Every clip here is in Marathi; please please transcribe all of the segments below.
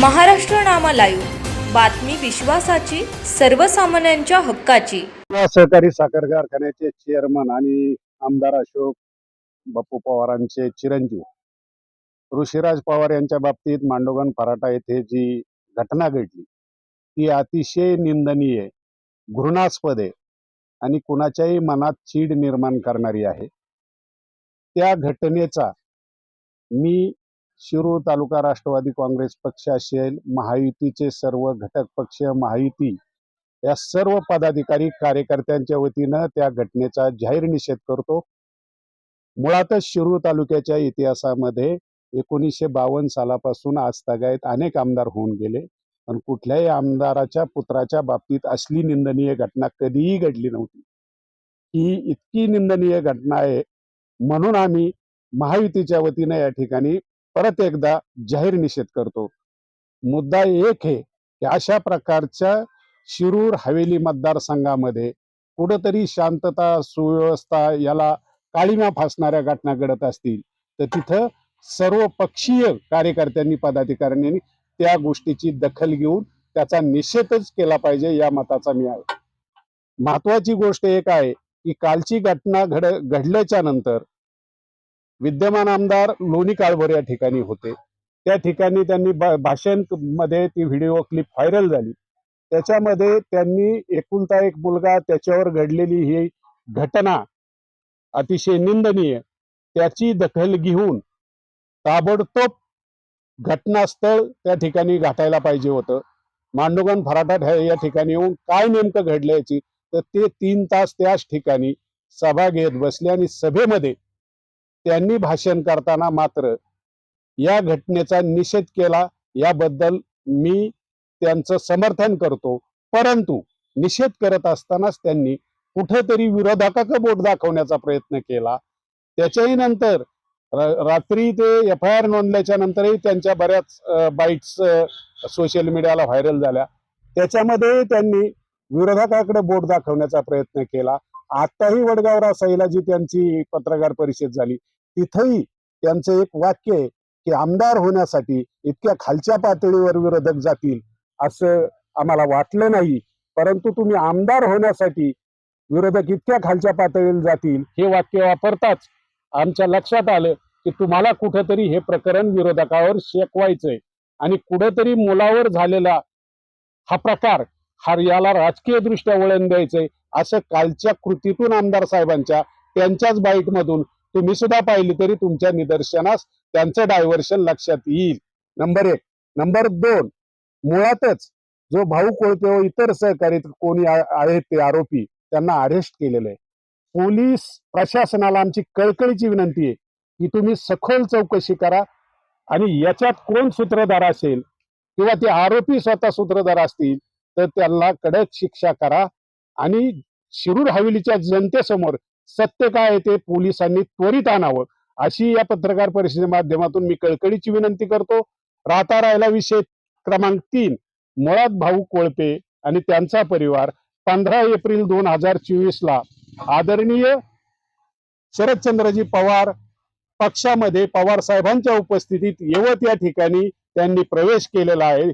महाराष्ट्र नामा लाईव्ह बातमी विश्वासाची सर्वसामान्यांच्या हक्काची. सहकारी साखर कारखान्याचे चेअरमन आणि आमदार अशोक बापू पवारांचे चिरंजीव. ऋषीराज पवार यांच्या बाबतीत मांडोगण फराटा येथे जी घटना घडली ती अतिशय निंदनीय घृणास्पद आहे आणि कुणाच्याही मनात चीड निर्माण करणारी आहे. त्या घटनेचा मी शिरूर तालुका राष्ट्रवादी काँग्रेस पक्ष असेल महायुतीचे सर्व घटक पक्ष महायुती या सर्व पदाधिकारी कार्यकर्त्यांच्या वतीनं त्या घटनेचा जाहीर निषेध करतो. मुळातच शिरूर तालुक्याच्या इतिहासामध्ये एकोणीसशे बावन्न सालापासून आजतागायत अनेक आमदार होऊन गेले पण कुठल्याही आमदाराच्या पुत्राच्या बाबतीत असली निंदनीय घटना कधीही घडली नव्हती. ही इतकी निंदनीय घटना आहे म्हणून आम्ही महायुतीच्या वतीनं या ठिकाणी परत एकदा जाहीर निषेध करतो. मुद्दा एक आहे की अशा प्रकारच्या शिरूर हवेली मतदारसंघामध्ये कुठंतरी शांतता सुव्यवस्था याला काळीमा फासणाऱ्या घटना घडत असतील तर तिथं सर्व पक्षीय कार्यकर्त्यांनी पदाधिकाऱ्यांनी त्या गोष्टीची दखल घेऊन त्याचा निषेधच केला पाहिजे या मताचा मी आहे. महत्वाची गोष्ट एक आहे की कालची घटना घड घडल्याच्या नंतर विद्यमान आमदार लोणी काळभोर या ठिकाणी होते. त्या ठिकाणी त्यांनी भाषणमध्ये ती व्हिडिओ क्लिप व्हायरल झाली. त्याच्यामध्ये त्यांनी एकुलता एक मुलगा त्याच्यावर घडलेली ही घटना अतिशय निंदनीय. त्याची दखल घेऊन ताबडतोब घटनास्थळ त्या ठिकाणी गाठायला पाहिजे होतं. मांडोगण फराटात या ठिकाणी येऊन काय नेमकं घडलं याची तर ते तीन तास त्याच ठिकाणी सभा घेत बसले आणि सभेमध्ये त्यांनी भाषण करताना मात्र या घटनेचा निषेध केला. याबद्दल मी त्यांचं समर्थन करतो. परंतु निषेध करत असतानाच त्यांनी कुठेतरी विरोधकाक बोट दाखवण्याचा प्रयत्न केला. त्याच्याही नंतर रात्री ते एफ आय आर नोंदल्याच्या नंतरही त्यांच्या बऱ्याच बाईट्स सोशल मीडियाला व्हायरल झाल्या. त्याच्यामध्ये त्यांनी विरोधकाकडे बोट दाखवण्याचा प्रयत्न केला. आताही वडगाव रासाईला जी त्यांची पत्रकार परिषद झाली. तिथंही त्यांचं एक वाक्य आहे की आमदार होण्यासाठी इतक्या खालच्या पातळीवर विरोधक जातील असं आम्हाला वाटलं नाही. परंतु तुम्ही आमदार होण्यासाठी विरोधक इतक्या खालच्या पातळीवर जातील हे वाक्य वापरताच आमच्या लक्षात आलं की तुम्हाला कुठंतरी हे प्रकरण विरोधकावर शेकवायचंय. आणि कुठंतरी मुलावर झालेला हा प्रकार हा याला राजकीय दृष्ट्या वळण द्यायचंय असं कालच्या कृतीतून आमदार साहेबांच्या त्यांच्याच बाईटमधून तुम्ही सुद्धा पाहिली तरी तुमच्या निदर्शनास त्यांचं डायव्हर्शन लक्षात येईल. नंबर एक. नंबर दोन. मुळातच जो भाऊ कोळपे व इतर सहकारी कोणी आहेत ते आरोपी त्यांना अरेस्ट केलेलं आहे. पोलीस प्रशासनाला आमची कळकळीची विनंती आहे की तुम्ही सखोल चौकशी करा आणि याच्यात कोण सूत्रधार असेल किंवा ते आरोपी स्वतः सूत्रधार असतील तर त्यांना कडक शिक्षा करा आणि शिरूर हवेलीच्या जनतेसमोर सत्य काय आहे ते पोलिसांनी त्वरित आणावं. अशी या पत्रकार परिषदे माध्यमातून मी कळकळीची विनंती करतो. राहता राहिला विषय क्रमांक तीन मुळात भाऊ कोळपे आणि त्यांचा परिवार पंधरा एप्रिल दोन हजार चोवीस ला आदरणीय शरदचंद्रजी पवार पक्षामध्ये पवार साहेबांच्या उपस्थितीत यवत या ठिकाणी त्यांनी प्रवेश केलेला आहे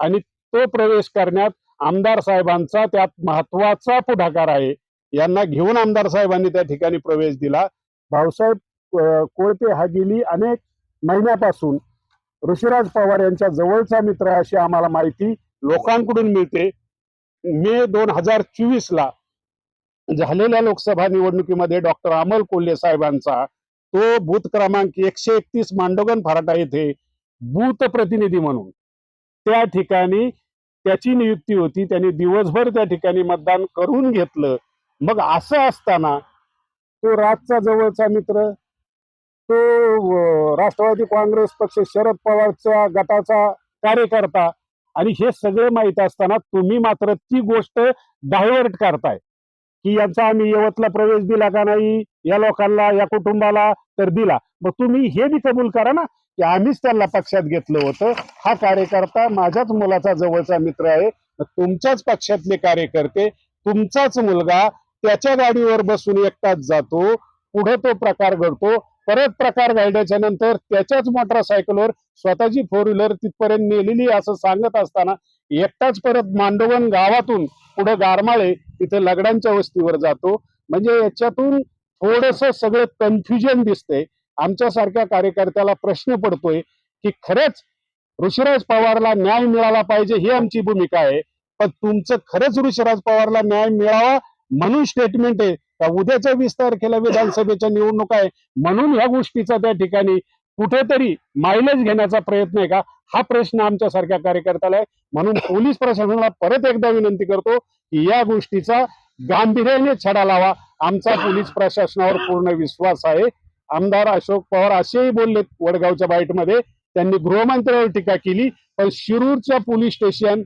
आणि तो प्रवेश करण्यात आमदार साहेबांचा त्यात महत्त्वाचा पुढाकार आहे. यांना घेऊन आमदार साहेबांनी त्या ठिकाणी प्रवेश दिला. भाऊसाहेब कोळपे हा गेली अनेक महिन्यापासून. ऋषीराज पवार यांच्या जवळचा मित्र अशी आम्हाला माहिती लोकांकडून मिळते. मे दोन हजार चोवीस ला झालेल्या लोकसभा निवडणुकीमध्ये डॉक्टर अमल कोल्हे साहेबांचा तो बूथ क्रमांक एकशे एकतीस मांडोगन फराटा येथे बूथ प्रतिनिधी म्हणून. त्या ठिकाणी त्याची नियुक्ती होती. त्यांनी दिवसभर त्या ठिकाणी मतदान करून घेतलं. मग असं असताना तो राजचा जवळचा मित्र तो राष्ट्रवादी काँग्रेस पक्ष शरद पवारच्या गटाचा कार्यकर्ता आणि हे सगळे माहीत असताना तुम्ही मात्र ती गोष्ट डायव्हर्ट करताय. की यांचा आम्ही यवतला प्रवेश दिला का नाही या लोकांना या कुटुंबाला तर दिला. मग तुम्ही हे बी कबूल करा ना की आम्हीच त्यांना पक्षात घेतलं होतं. हा कार्यकर्ता माझ्याच मुलाचा जवळचा मित्र आहे. तुमच्याच पक्षातले कार्यकर्ते तुमचाच मुलगा त्याच्या गाडीवर बसून एकटाच जातो पुढे तो प्रकार घडतो परत प्रकार घडल्याच्या नंतर त्याच्याच मोटरसायकलवर स्वतःची फोर व्हीलर तिथपर्यंत नेलेली असं सांगत असताना एकटाच परत मांडवण गावातून पुढे गारमाळे तिथे लगडांच्या वस्तीवर जातो. म्हणजे याच्यातून थोडस सगळं कन्फ्युजन दिसतंय. आमच्यासारख्या कार्यकर्त्याला प्रश्न पडतोय की खरंच ऋषिराज पवारला न्याय मिळाला पाहिजे ही आमची भूमिका आहे. पण तुमचं खरंच ऋषिराज पवारला न्याय मिळावा म्हणून स्टेटमेंट आहे. का उद्याच्या वीस तारखेला विधानसभेच्या निवडणुका आहे. म्हणून ह्या गोष्टीचा त्या ठिकाणी कुठेतरी मायलेज घेण्याचा प्रयत्न आहे का? हा प्रश्न आमच्यासारख्या कार्यकर्त्याला आहे. म्हणून पोलीस प्रशासनाला परत एकदा विनंती करतो की या गोष्टीचा गांभीर्याने छडा लावा. आमचा पोलीस प्रशासनावर पूर्ण विश्वास आहे. आमदार अशोक पवार असेही बोलले वडगावच्या बाईटमध्ये. त्यांनी गृहमंत्र्यावर टीका केली. पण शिरूरच्या पोलीस स्टेशन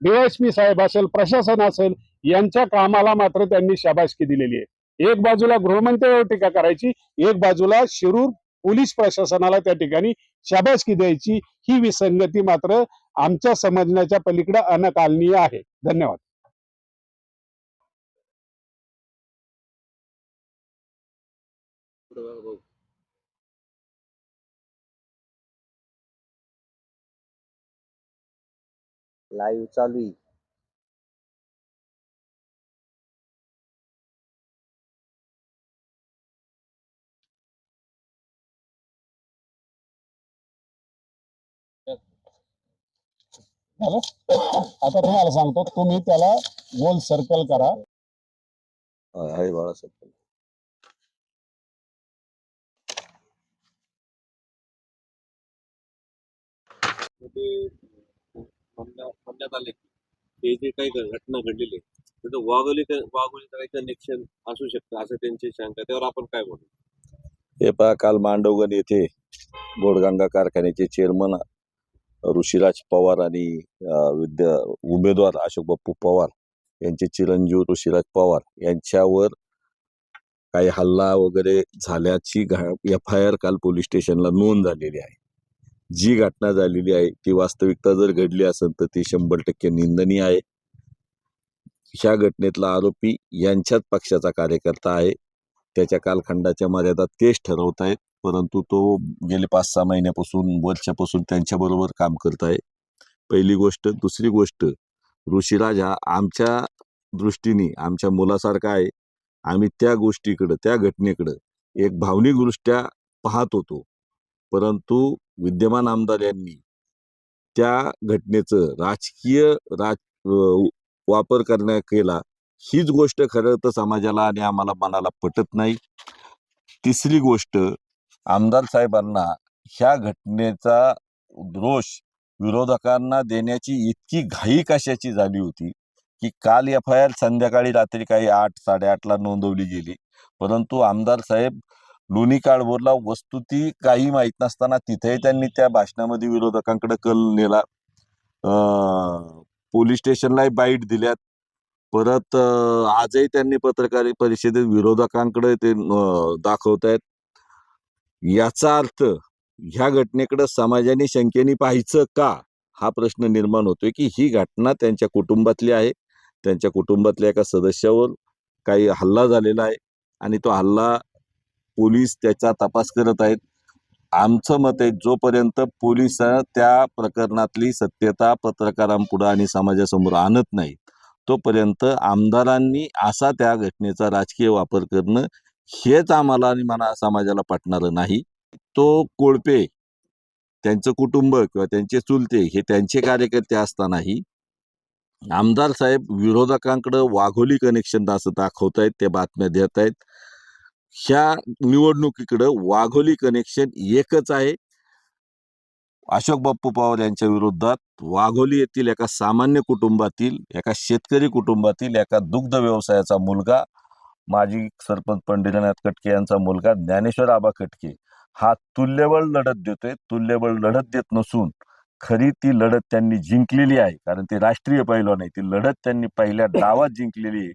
डीएसपी साहेब असेल प्रशासन असेल यांच्या कामाला मात्र त्यांनी शाबासकी दिलेली आहे. एक बाजूला गृहमंत्र्यावर टीका करायची एक बाजूला शिरूर पोलीस प्रशासनाला त्या ठिकाणी शाबासकी द्यायची ही विसंगती मात्र आमच्या समजण्याच्या पलीकडे अनकालनीय आहे. धन्यवाद. लाईव्ह चालू आहे आता तुम्हाला सांगतो तुम्ही त्याला गोल सर्कल करा. आहे बाळासाहेब ते म्हणण्या- म्हणण्यात आले की हे जे काही घटना घडलेली त्याचं वाघोली वाघोलीचं काही कनेक्शन असू शकतं असं त्यांची शंका आहे. त्यावर आपण काय बोलू? हे पहा काल मांडवगण येथे गोडगंगा कारखान्याचे चेअरमन ऋषिराज पवार आणि विद्या उमेदवार अशोक बाप्पू पवार यांचे चिरंजीव ऋषिराज पवार यांच्यावर काही हल्ला वगैरे झाल्याची एफ आय आर काल पोलीस स्टेशनला नोंद झालेली आहे. जी घटना झालेली आहे ती वास्तविकता जर घडली असेल तर ती शंभर टक्के निंदनीय आहे. ह्या घटनेतला आरोपी यांच्याच पक्षाचा कार्यकर्ता आहे. त्याच्या कालखंडाच्या मर्यादा तेच ठरवत आहेत. परंतु तो गेले पाच सहा महिन्यापासून वर्षापासून त्यांच्याबरोबर काम करत आहे. पहिली गोष्ट. दुसरी गोष्ट ऋषीराज हा आमच्या दृष्टीने आमच्या मुलासारखा आहे. आम्ही त्या गोष्टीकडं त्या घटनेकडं एक भावनिकदृष्ट्या पाहत होतो. परंतु विद्यमान आमदार यांनी त्या घटनेचं राजकीय राज वापर करण्या केला. हीच गोष्ट खरं तर समाजाला आणि आम्हाला मनाला पटत नाही. तिसरी गोष्ट आमदार साहेबांना ह्या घटनेचा रोष विरोधकांना देण्याची इतकी घाई कशाची झाली होती की काल एफ आय आर संध्याकाळी रात्री काही आठ साडेआठला नोंदवली गेली. परंतु आमदार साहेब लोणी काळभोरला वस्तुती काही माहीत नसताना तिथेही त्यांनी त्या भाषणामध्ये विरोधकांकडे कल नेला. पोलीस स्टेशनलाही बाईट दिल्यात. परत आजही त्यांनी पत्रकार परिषदेत विरोधकांकडे ते दाखवत आहेत याचा अर्थ ह्या घटनेकडे समाजाने शंकेने पाहायचं का? हा प्रश्न निर्माण होतोय की ही घटना त्यांच्या कुटुंबातली आहे. त्यांच्या कुटुंबातल्या एका सदस्यावर काही हल्ला झालेला आहे आणि तो हल्ला पोलीस त्याचा तपास करत आहेत. आमचं मत आहे जोपर्यंत पोलीस त्या प्रकरणातली सत्यता पत्रकारांपुढं आणि समाजासमोर आणत नाही तोपर्यंत आमदारांनी असा त्या घटनेचा राजकीय वापर करणं हेच आम्हाला आणि मना समाजाला पटणारं नाही. तो कोळपे त्यांचं कुटुंब किंवा त्यांचे चुलते हे त्यांचे कार्यकर्ते असतानाही आमदार साहेब विरोधकांकडं वाघोली कनेक्शन असं दाखवतायत ते बातम्या देत आहेत ह्या निवडणुकीकडं वाघोली कनेक्शन एकच आहे. अशोक बाप्पू पवार यांच्या विरोधात वाघोली येथील एका सामान्य कुटुंबातील एका शेतकरी कुटुंबातील एका दुग्ध व्यवसायाचा मुलगा माजी सरपंच पंडितनाथ कटके यांचा मुलगा ज्ञानेश्वर आबा कटके हा तुल्यबळ लढत देतोय. तुल्यबळ लढत देत नसून खरी ती लढत त्यांनी जिंकलेली आहे. कारण ती राष्ट्रीय पैलवान नाही ती लढत त्यांनी पहिल्या डावात जिंकलेली आहे.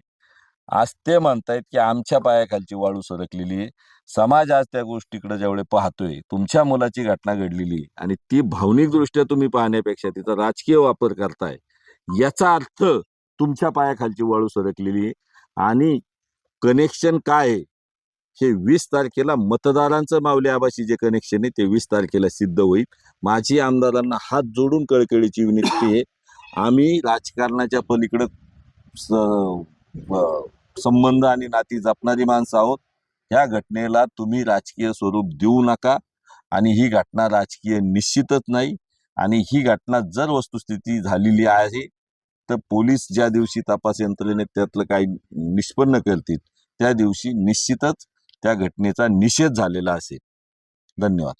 आज ते म्हणतायत की आमच्या पायाखालची वाळू सरकलेली आहे. समाज आज त्या गोष्टीकडे जेवढे पाहतोय तुमच्या मुलाची घटना घडलेली आहे. आणि ती भावनिकदृष्ट्या तुम्ही पाहण्यापेक्षा तिचा राजकीय वापर करताय याचा अर्थ तुमच्या पायाखालची वाळू सरकलेली आहे. आणि कनेक्शन काय आहे? हे वीस तारखेला मतदारांचं माऊली आबाशी जे कनेक्शन आहे ते वीस तारखेला सिद्ध होईल. माझी आमदारांना हात जोडून कळकळीची विनंती आहे. आम्ही राजकारणाच्या पलीकडं स- संबंध आणि नाती जपणारी माणसं आहोत. ह्या घटनेला तुम्ही राजकीय स्वरूप देऊ नका आणि ही घटना राजकीय निश्चितच नाही. आणि ही घटना जर वस्तुस्थिती झालेली आहे तर पोलीस ज्या दिवशी तपास यंत्रणेने त्यातलं काही निष्पन्न करतील त्या दिवशी निश्चितच त्या घटनेचा निषेध झालेला असेल. धन्यवाद.